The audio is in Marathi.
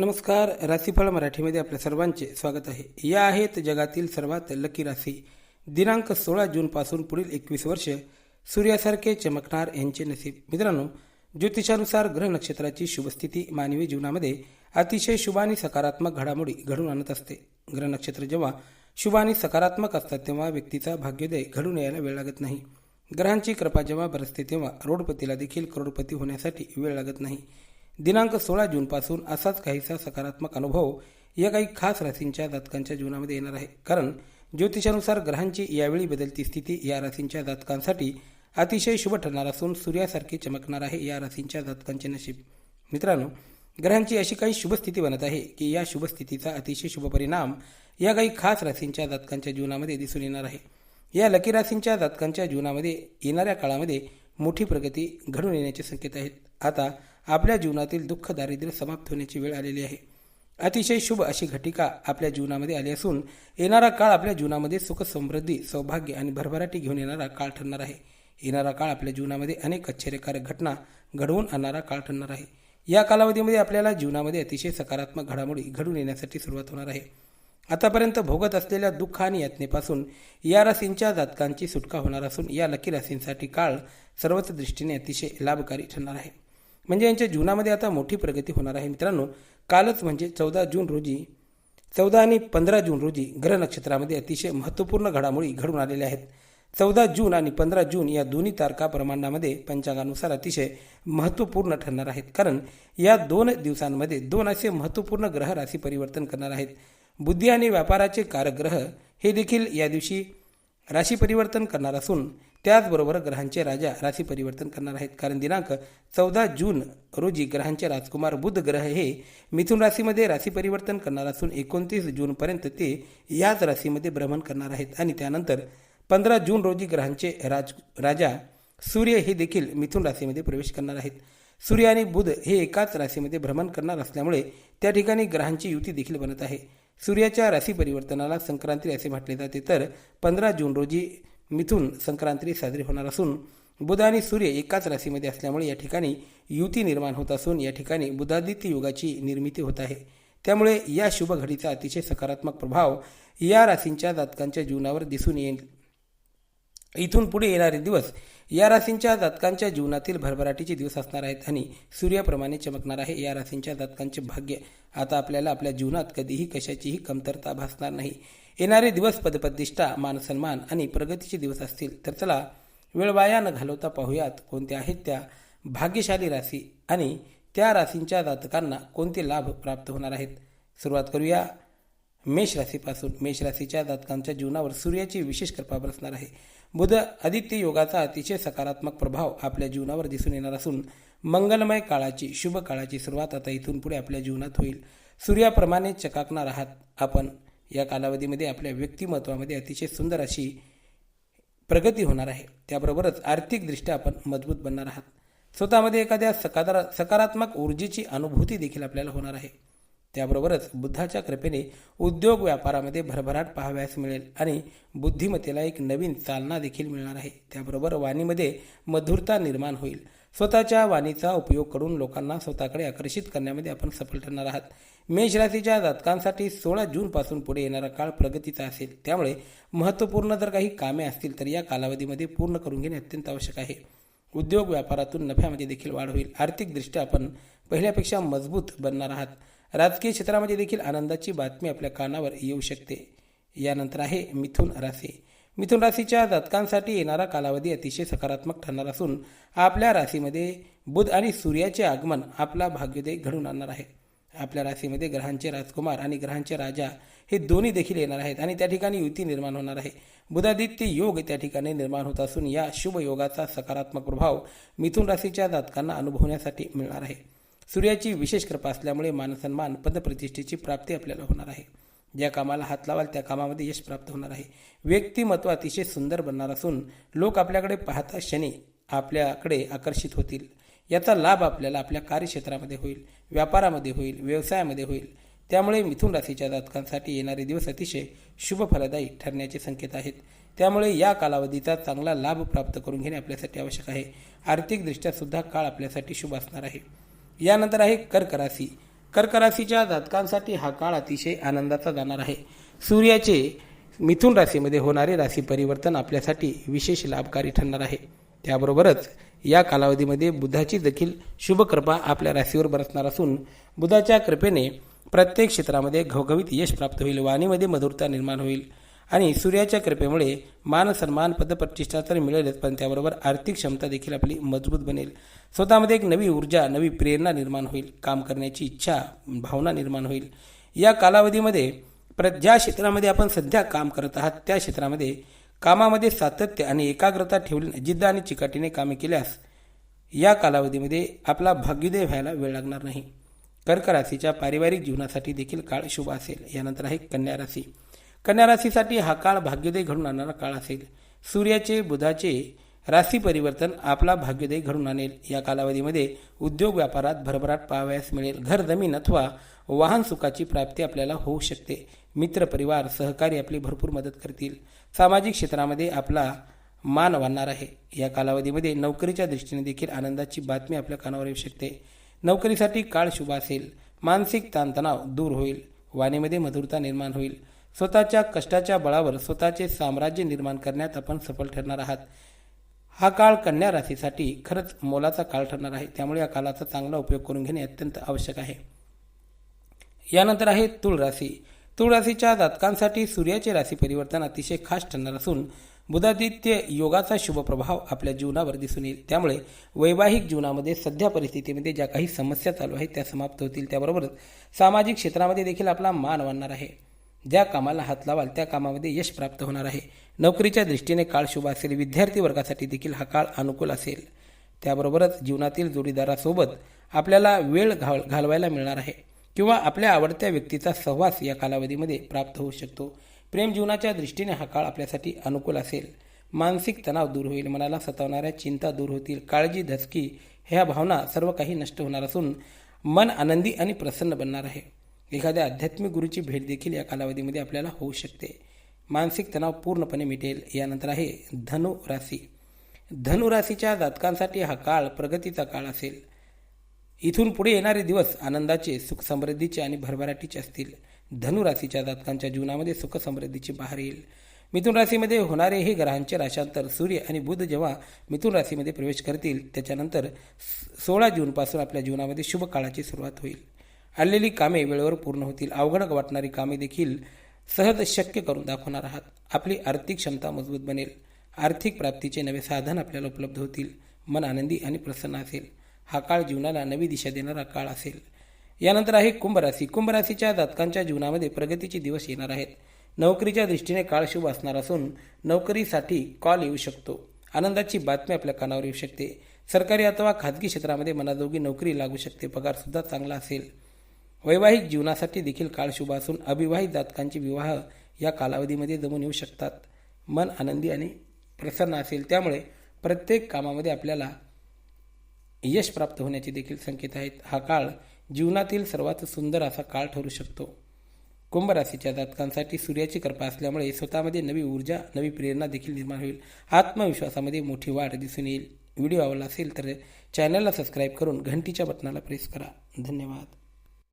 नमस्कार राशीफळ मराठीमध्ये आपल्या सर्वांचे स्वागत आहे. या आहेत जगातील सर्वात लकी राशी. दिनांक सोळा जूनपासून पुढील एकवीस वर्ष सूर्यासारखे चमकणार यांचे नसीब. मित्रांनो ज्योतिषानुसार ग्रह नक्षत्राची शुभस्थिती मानवी जीवनामध्ये अतिशय शुभ आणि सकारात्मक घडामोडी घडून आणत असते. ग्रह नक्षत्र जेव्हा शुभ आणि सकारात्मक असतात तेव्हा व्यक्तीचा भाग्योदय घडून यायला वेळ लागत नाही. ग्रहांची कृपा जेव्हा बरसते तेव्हा रोडपतीला देखील करोडपती होण्यासाठी वेळ लागत नाही. दिनांक सोळा जूनपासून असाच काहीसा सकारात्मक अनुभव या काही खास राशींच्या जातकांच्या जीवनामध्ये येणार आहे. कारण ज्योतिषानुसार ग्रहांची यावेळी बदलती स्थिती या राशींच्या जातकांसाठी अतिशय शुभ ठरणार असून सूर्यासारखे चमकणार आहे या राशींच्या जातकांचे नशीब. मित्रांनो ग्रहांची अशी काही शुभस्थिती बनत आहे की या शुभस्थितीचा अतिशय शुभ परिणाम या काही खास राशींच्या जातकांच्या जीवनामध्ये दिसून येणार आहे. या लकी राशींच्या जातकांच्या जीवनामध्ये येणाऱ्या काळामध्ये मोठी प्रगती घडून येण्याचे संकेत आहेत. आता आपल्या जीवनातील दुःख दारिद्र्य समाप्त होण्याची वेळ आलेली आहे. अतिशय शुभ अशी घटिका आपल्या जीवनामध्ये आली असून येणारा काळ आपल्या जीवनामध्ये सुख समृद्धी सौभाग्य आणि भरभराटी घेऊन येणारा काळ ठरणार आहे. येणारा काळ आपल्या जीवनामध्ये अनेक आश्चर्यकारक घटना घडवून आणणारा काळ ठरणार आहे. या कालावधीमध्ये आपल्याला जीवनामध्ये अतिशय सकारात्मक घडामोडी घडून येण्यासाठी सुरुवात होणार आहे. आतापर्यंत भोगत असलेल्या दुःख आणि यातनेपासून या राशींच्या जातकांची सुटका होणार असून या लकी राशींसाठी काळ सर्वच दृष्टीने अतिशय लाभकारी ठरणार आहे. म्हणजे यांच्या जीवनामध्ये आता मोठी प्रगती होणार आहे. मित्रांनो कालच म्हणजे चौदा जून रोजी चौदा आणि पंधरा जून रोजी ग्रह नक्षत्रामध्ये अतिशय महत्त्वपूर्ण घडामोडी घडून आलेल्या आहेत. चौदा जून आणि पंधरा जून या दोन्ही तारखा प्रमाणामध्ये पंचांगानुसार अतिशय महत्त्वपूर्ण ठरणार आहेत. कारण या दोन दिवसांमध्ये दोन असे महत्त्वपूर्ण ग्रह राशी परिवर्तन करणार आहेत. बुद्धी आणि व्यापाराचे कारग्रह हे देखील या दिवशी राशी परिवर्तन करणार असून त्याचबरोबर ग्रहांचे राजा राशी परिवर्तन करणार आहेत. कारण दिनांक चौदा जून रोजी ग्रहांचे राजकुमार बुध ग्रह हे मिथुन राशीमध्ये राशी परिवर्तन करणार असून एकोणतीस जूनपर्यंत ते याच राशीमध्ये भ्रमण करणार आहेत. आणि त्यानंतर पंधरा जून रोजी ग्रहांचे राज राजा सूर्य हे देखील मिथुन राशीमध्ये प्रवेश करणार आहेत. सूर्य आणि बुध हे एकाच राशीमध्ये भ्रमण करणार असल्यामुळे त्या ठिकाणी ग्रहांची युती देखील बनत आहे. सूर्याच्या राशी परिवर्तनाला संक्रांती असे म्हटले जाते. तर पंधरा जून रोजी मिथून संक्रांती साजरी होणार असून बुध आणि सूर्य एकाच राशीमध्ये असल्यामुळे या ठिकाणी युती निर्माण होत असून या ठिकाणी बुधादित्य युगाची निर्मिती होत आहे. त्यामुळे या शुभ घडीचा अतिशय सकारात्मक प्रभाव या राशींच्या जातकांच्या जीवनावर दिसून येईल. इथून पुढे येणारे दिवस या राशींच्या जातकांच्या जीवनातील भरभराटीचे दिवस असणार आहेत आणि सूर्याप्रमाणे चमकणार आहे. या राशींच्या जातकांचे भाग्य आता आपल्याला आपल्या जीवनात कधीही कशाचीही कमतरता भासणार नाही. येणारे दिवस पदप्रतिष्ठा मानसन्मान आणि प्रगतीचे दिवस असतील तर चला वेळ वाया न घालवता पाहूयात कोणत्या आहेत त्या भाग्यशाली राशी आणि त्या राशींच्या जातकांना कोणते लाभ प्राप्त होणार आहेत. सुरुवात करूया. मेष राशीपासून मेष राशीच्या जातकांच्या जीवनावर सूर्याची विशेष कृपा बरसणार आहे. बुध आदित्य योगाचा अतिशय सकारात्मक प्रभाव आपल्या जीवनावर दिसून येणार असून मंगलमय काळाची शुभ काळाची सुरुवात आता इथून पुढे आपल्या जीवनात होईल. सूर्याप्रमाणे चकाकणार आहात आपण. या कालावधीमध्ये आपल्या व्यक्तिमत्वामध्ये अतिशय सुंदर अशी प्रगती होणार आहे. त्याबरोबरच आर्थिकदृष्ट्या आपण मजबूत बनणार आहात. स्वतःमध्ये एखाद्या सकारा सकारात्मक ऊर्जेची अनुभूती देखील आपल्याला होणार आहे. त्याबरोबरच बुद्धाच्या कृपेने उद्योग व्यापारामध्ये भरभराट पाहावयास मिळेल आणि बुद्धिमत्तेला एक नवीन चालना देखील मिळणार आहे. त्याबरोबर वाणीमध्ये मधुरता निर्माण होईल. स्वतःच्या वाणीचा उपयोग करून लोकांना स्वतःकडे आकर्षित करण्यामध्ये आपण सफल ठरणार आहात. मेष राशीच्या जातकांसाठी सोळा जूनपासून पुढे येणारा काळ प्रगतीचा असेल. त्यामुळे महत्त्वपूर्ण जर काही कामे असतील तर या कालावधीमध्ये पूर्ण करून घेणे अत्यंत आवश्यक आहे. उद्योग व्यापारातून नफ्यामध्ये देखील वाढ होईल. आर्थिकदृष्ट्या आपण पहिल्यापेक्षा मजबूत बनणार आहात. राजकीय क्षेत्रामध्ये देखील आनंदाची बातमी आपल्या कानावर येऊ शकते. यानंतर आहे मिथुन राशी. मिथुन राशीच्या जातकांसाठी येणारा कालावधी अतिशय सकारात्मक ठरणार असून आपल्या राशीमध्ये बुध आणि सूर्याचे आगमन आपला भाग्योदय घडून आणणार आहे. आपल्या राशीमध्ये ग्रहांचे राजकुमार आणि ग्रहांचे राजा हे दोन्ही देखील येणार आहेत आणि त्या ठिकाणी युती निर्माण होणार आहे. बुधादित्य योग त्या ठिकाणी निर्माण होत असून या शुभ योगाचा सकारात्मक प्रभाव मिथुन राशीच्या जातकांना अनुभवण्यासाठी मिळणार आहे. सूर्याची विशेष कृपा असल्यामुळे मानसन्मान पदप्रतिष्ठेची प्राप्ती आपल्याला होणार आहे. ज्या कामाला हात लावाल त्या कामामध्ये यश प्राप्त होणार आहे. व्यक्तिमत्व अतिशय सुंदर बनणार असून लोक आपल्याकडे पाहता क्षणी आपल्याकडे आकर्षित होतील. याचा लाभ आपल्याला आपल्या कार्यक्षेत्रामध्ये होईल व्यापारामध्ये होईल व्यवसायामध्ये होईल. त्यामुळे मिथुन राशीच्या जातकांसाठी येणारे दिवस अतिशय शुभ फलदायी ठरण्याचे संकेत आहेत. त्यामुळे या कालावधीचा चांगला लाभ प्राप्त करून घेणे आपल्यासाठी आवश्यक आहे. आर्थिकदृष्ट्यासुद्धा काळ आपल्यासाठी शुभ असणार आहे. यानंतर आहे कर्क राशी. कर्कराशीच्या जातकांसाठी हा काळ अतिशय आनंदाचा जाणार आहे. सूर्याचे मिथुन राशीमध्ये होणारे राशी परिवर्तन आपल्यासाठी विशेष लाभकारी ठरणार आहे. त्याबरोबरच या कालावधीमध्ये बुधाची देखील शुभ कृपा आपल्या राशीवर बरसणार असून बुधाच्या कृपेने प्रत्येक क्षेत्रामध्ये घवघवीत यश प्राप्त होईल. वाणीमध्ये मधुरता निर्माण होईल. आणि सूर्याच्या कृपेमुळे मान सन्मान पदप्रतिष्ठा तर मिळेलच पण त्याबरोबर आर्थिक क्षमता देखील आपली मजबूत बनेल. स्वतःमध्ये एक नवी ऊर्जा नवी प्रेरणा निर्माण होईल. काम करण्याची इच्छा भावना निर्माण होईल. या कालावधीमध्ये प्र ज्या क्षेत्रामध्ये आपण सध्या काम करत आहात त्या क्षेत्रामध्ये कामामध्ये सातत्य आणि एकाग्रता ठेवली जिद्द आणि चिकाटीने कामे केल्यास या कालावधीमध्ये आपला भाग्योदय व्हायला वेळ लागणार नाही. कर्क राशीच्या पारिवारिक जीवनासाठी देखील काळ शुभ असेल. यानंतर आहे कन्या राशी. कन्या राशीसाठी हा काळ भाग्योदय घडून आणणारा काळ असेल. सूर्याचे बुधाचे राशी परिवर्तन आपला भाग्योदय घडून आणेल. या कालावधीमध्ये उद्योग व्यापारात भरभराट पाहावयास मिळेल. घर जमीन अथवा वाहन सुखाची प्राप्ती आपल्याला होऊ शकते. मित्र परिवार सहकारी आपली भरपूर मदत करतील. सामाजिक क्षेत्रामध्ये आपला मान वाढणार आहे. या कालावधीमध्ये नोकरीच्या दृष्टीने देखील आनंदाची बातमी आपल्या कानावर येऊ शकते. नोकरीसाठी काळ शुभ असेल. मानसिक ताणतणाव दूर होईल. वाणीमध्ये मधुरता निर्माण होईल. स्वतःच्या कष्टाच्या बळावर स्वतःचे साम्राज्य निर्माण करण्यात आपण सफल ठरणार आहात. हा काळ कन्या राशीसाठी खरंच मोलाचा काळ ठरणार आहे. त्यामुळे या काळाचा चांगला उपयोग करून घेणे अत्यंत आवश्यक आहे. यानंतर आहे तुळ राशी. तुळ राशीच्या जातकांसाठी सूर्याचे राशी परिवर्तन अतिशय खास ठरणार असून बुधादित्य योगाचा शुभ प्रभाव आपल्या जीवनावर दिसून येईल. त्यामुळे वैवाहिक जीवनामध्ये सध्या परिस्थितीमध्ये ज्या काही समस्या चालू आहेत त्या समाप्त होतील. त्याबरोबरच सामाजिक क्षेत्रामध्ये देखील आपला मान वाढणार आहे. ज्या कामाला हात लावाल त्या कामामध्ये यश प्राप्त होणार आहे. नोकरीच्या दृष्टीने काळ शुभ असेल विद्यार्थी वर्गासाठी देखील हा काळ अनुकूल असेल. त्याबरोबरच जीवनातील जोडीदारासोबत आपल्याला वेळ घाल घालवायला मिळणार आहे किंवा आपल्या आवडत्या व्यक्तीचा सहवास या कालावधीमध्ये प्राप्त होऊ शकतो. प्रेम जीवनाच्या दृष्टीने हा काळ आपल्यासाठी अनुकूल असेल. मानसिक तणाव दूर होईल मनाला सतावणाऱ्या चिंता दूर होतील काळजी धसकी ह्या भावना सर्व काही नष्ट होणार असून मन आनंदी आणि प्रसन्न बनणार आहे. एखाद्या आध्यात्मिक गुरुची भेट देखील या कालावधीमध्ये आपल्याला होऊ शकते. मानसिक तणाव पूर्णपणे मिटेल. यानंतर आहे धनु राशी धनु राशीच्या जातकांसाठी हा काळ प्रगतीचा काळ असेल. इथून पुढे येणारे दिवस आनंदाचे सुख समृद्धीचे आणि भरभराटीचे असतील. धनु राशीच्या जातकांच्या जीवनामध्ये सुख समृद्धीची बहार येईल. मिथुन राशीमध्ये होणारे हे ग्रहांचे राशांतर सूर्य आणि बुध जेव्हा मिथुन राशीमध्ये प्रवेश करतील त्याच्यानंतर सोळा जूनपासून आपल्या जीवनामध्ये शुभ काळाची सुरुवात होईल. आणलेली कामे वेळेवर पूर्ण होतील. अवघड वाटणारी कामे देखील सहज शक्य करून दाखवणार आहात. आपली आर्थिक क्षमता मजबूत बनेल. आर्थिक प्राप्तीचे नवे साधन आपल्याला उपलब्ध होतील. मन आनंदी आणि प्रसन्न असेल. हा काळ जीवनाला नवी दिशा देणारा काळ असेल. यानंतर आहे कुंभराशी. कुंभराशीच्या जातकांच्या जीवनामध्ये प्रगतीचे दिवस येणार आहेत. नोकरीच्या दृष्टीने काळ शुभ असणार असून नोकरीसाठी कॉल येऊ शकतो. आनंदाची बातमी आपल्या कानावर येऊ शकते. सरकारी अथवा खाजगी क्षेत्रामध्ये मनाजोगी नोकरी लागू शकते. पगारसुद्धा चांगला असेल. वैवाहिक जीवनासाठी देखील काळ शुभ असून अविवाहित जातकांचे विवाह या कालावधीमध्ये जमून येऊ शकतात. मन आनंदी आणि प्रसन्न असेल त्यामुळे प्रत्येक कामामध्ये आपल्याला यश प्राप्त होण्याचे देखील संकेत आहेत. हा काळ जीवनातील सर्वात सुंदर असा काळ ठरू शकतो. कुंभ राशीच्या जातकांसाठी सूर्याची कृपा असल्यामुळे स्वतःमध्ये नवी ऊर्जा नवी प्रेरणा देखील निर्माण होईल. आत्मविश्वासामध्ये मोठी वाढ दिसून येईल. व्हिडिओ आवडला असेल तर चॅनलला सबस्क्राईब करून घंटीच्या बटनाला प्रेस करा. धन्यवाद.